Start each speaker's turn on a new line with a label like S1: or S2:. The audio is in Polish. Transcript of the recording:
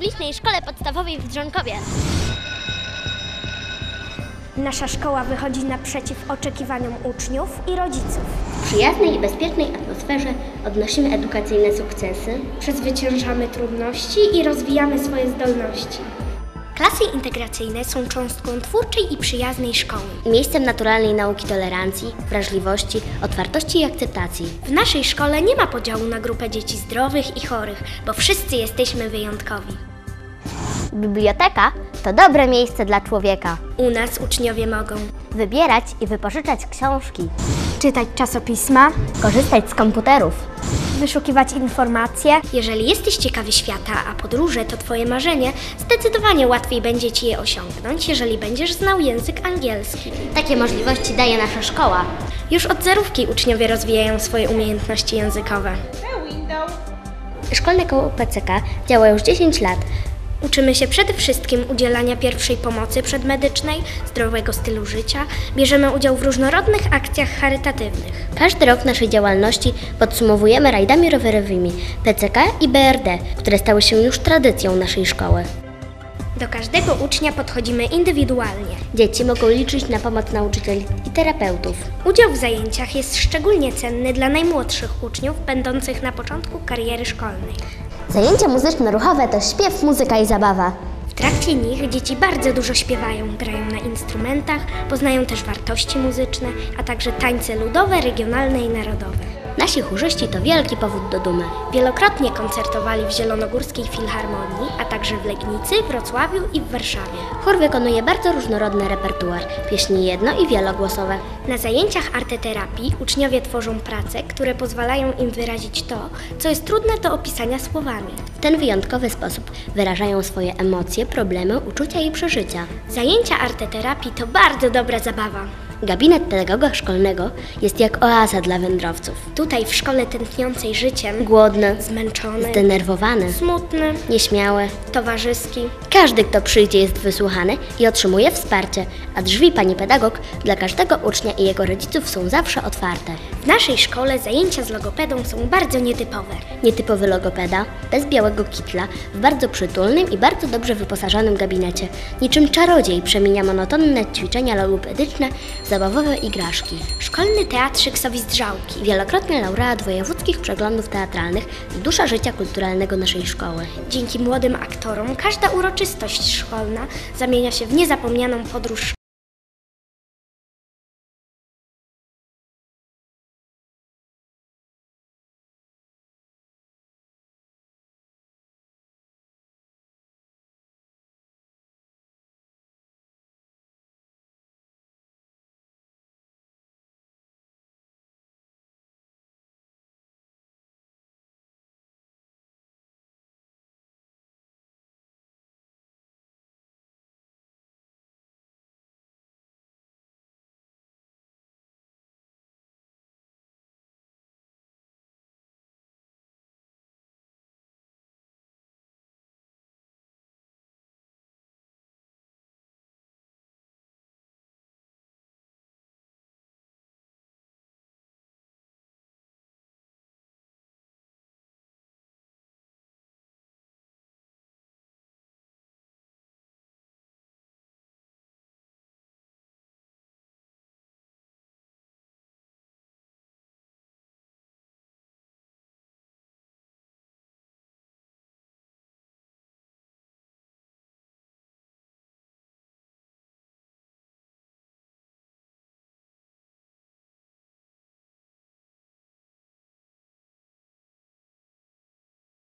S1: publicznej szkole podstawowej w Drzonkowie.
S2: Nasza szkoła wychodzi naprzeciw oczekiwaniom uczniów i rodziców.
S1: W przyjaznej i bezpiecznej atmosferze odnosimy edukacyjne sukcesy.
S2: Przezwyciężamy trudności i rozwijamy swoje zdolności. Klasy integracyjne są cząstką twórczej i przyjaznej szkoły.
S1: Miejscem naturalnej nauki tolerancji, wrażliwości, otwartości i akceptacji.
S2: W naszej szkole nie ma podziału na grupę dzieci zdrowych i chorych, bo wszyscy jesteśmy wyjątkowi.
S1: Biblioteka to dobre miejsce dla człowieka.
S2: U nas uczniowie mogą
S1: Wybierać i wypożyczać książki,
S2: czytać czasopisma,
S1: korzystać z komputerów.
S2: wyszukiwać informacje. Jeżeli jesteś ciekawy świata, a podróże to Twoje marzenie, zdecydowanie łatwiej będzie Ci je osiągnąć, jeżeli będziesz znał język angielski.
S1: Takie możliwości daje nasza szkoła.
S2: Już od zerówki uczniowie rozwijają swoje umiejętności językowe.
S1: Szkolne koło PCK działa już 10 lat.
S2: Uczymy się przede wszystkim udzielania pierwszej pomocy przedmedycznej, zdrowego stylu życia, bierzemy udział w różnorodnych akcjach charytatywnych.
S1: Każdy rok naszej działalności podsumowujemy rajdami rowerowymi PCK i BRD, które stały się już tradycją naszej szkoły.
S2: Do każdego ucznia podchodzimy indywidualnie.
S1: Dzieci mogą liczyć na pomoc nauczycieli i terapeutów.
S2: Udział w zajęciach jest szczególnie cenny dla najmłodszych uczniów, będących na początku kariery szkolnej.
S1: Zajęcia muzyczno-ruchowe to śpiew, muzyka i zabawa.
S2: W trakcie nich dzieci bardzo dużo śpiewają, grają na instrumentach, poznają też wartości muzyczne, a także tańce ludowe, regionalne i narodowe.
S1: Nasi chórzyści to wielki powód do dumy.
S2: Wielokrotnie koncertowali w Zielonogórskiej Filharmonii, a także w Legnicy, Wrocławiu i w Warszawie.
S1: Chór wykonuje bardzo różnorodny repertuar, pieśni jedno- i wielogłosowe.
S2: Na zajęciach arteterapii uczniowie tworzą prace, które pozwalają im wyrazić to, co jest trudne do opisania słowami.
S1: W ten wyjątkowy sposób wyrażają swoje emocje, problemy, uczucia i przeżycia.
S2: Zajęcia arteterapii to bardzo dobra zabawa.
S1: Gabinet pedagoga szkolnego jest jak oaza dla wędrowców.
S2: Tutaj w szkole tętniącej życiem,
S1: Głodny,
S2: zmęczony,
S1: zdenerwowany,
S2: smutny,
S1: nieśmiały.
S2: towarzyski.
S1: Każdy, kto przyjdzie, jest wysłuchany i otrzymuje wsparcie, a drzwi pani pedagog dla każdego ucznia i jego rodziców są zawsze otwarte.
S2: W naszej szkole zajęcia z logopedą są bardzo nietypowe.
S1: Nietypowy logopeda, bez białego kitla, w bardzo przytulnym i bardzo dobrze wyposażonym gabinecie. Niczym czarodziej przemienia monotonne ćwiczenia logopedyczne zabawowe igraszki.
S2: Szkolny teatrzyk Sowizdrzałki.
S1: Wielokrotny laureat wojewódzkich przeglądów teatralnych i dusza życia kulturalnego naszej szkoły.
S2: Dzięki młodym aktorom każda uroczystość szkolna zamienia się w niezapomnianą podróż